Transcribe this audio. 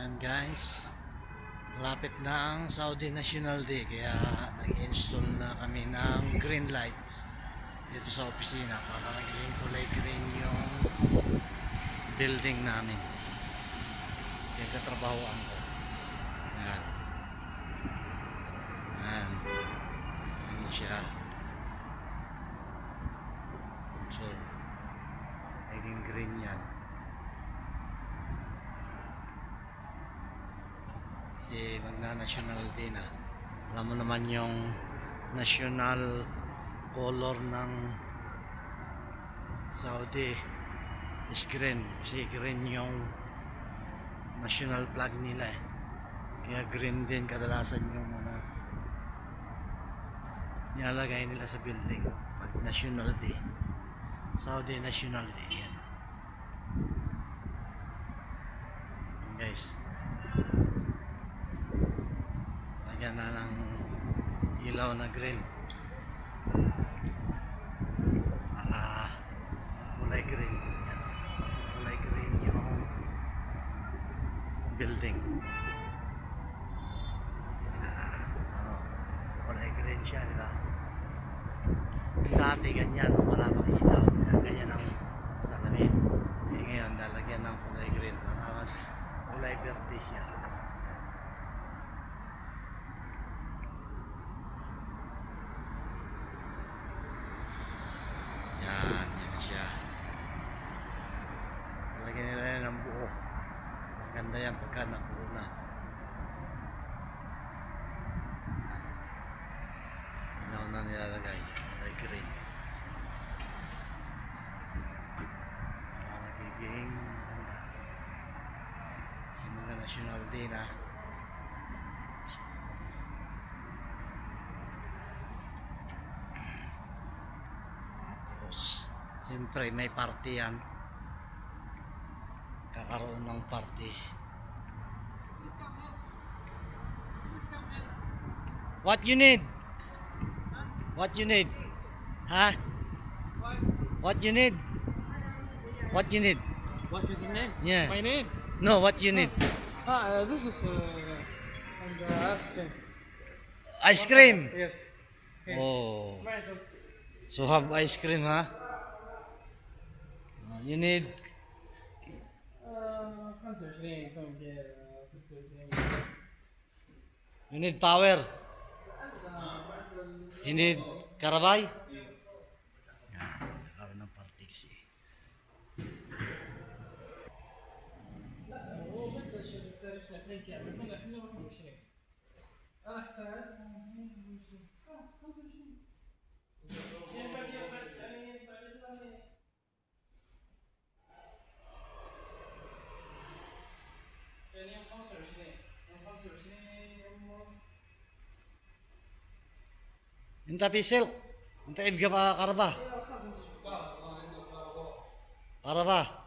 Ayan guys, lapit na ang Saudi National Day kaya nag-install na kami ng green lights dito sa opisina para magiging kulay green yung building namin. Kaya katrabahoan ko. Ayan. Ayan. Ayan siya. So, naging green yan. Kasi magna-national day na. Alam mo naman yung national color ng Saudi is green. Kasi green yung national flag nila eh. Kaya green din kadalasan yung mga nilalagay nila sa building pag national day. Saudi National Day. Yan. Guys. Lagyan na ng ilaw na green. Para kulay green. Yan. Kulay green yung building. Yan. Ano, kulay green siya, di ba? Dati ganyan, wala pang ilaw. Yan, ganyan ang salamin. Eh, ngayon, lalagyan ng kulay green para mag kulay verde siya. Yan, yan siya. Lagyan nila yan ng buo. Maganda yan pagka nabuo na. Ilaw na nilalagay. Like green. Para magiging maganda. Simula National Day na. Tapos, siyempre may party yan. Kakaroon ng party. What you need? What you need? Huh? What you need? What you need? What is your name? Yeah. My name? No, what you need? Ah, uh, this is uh, and uh, ice cream. Ice cream. Yes. Oh. Right. So have ice cream, huh? Uh, You need Uh, 25 come here. Uh, 26. you need power. You need karabay. Yan, nagkaroon ng party kasi. انت في سلق انت يبقى قربة قربة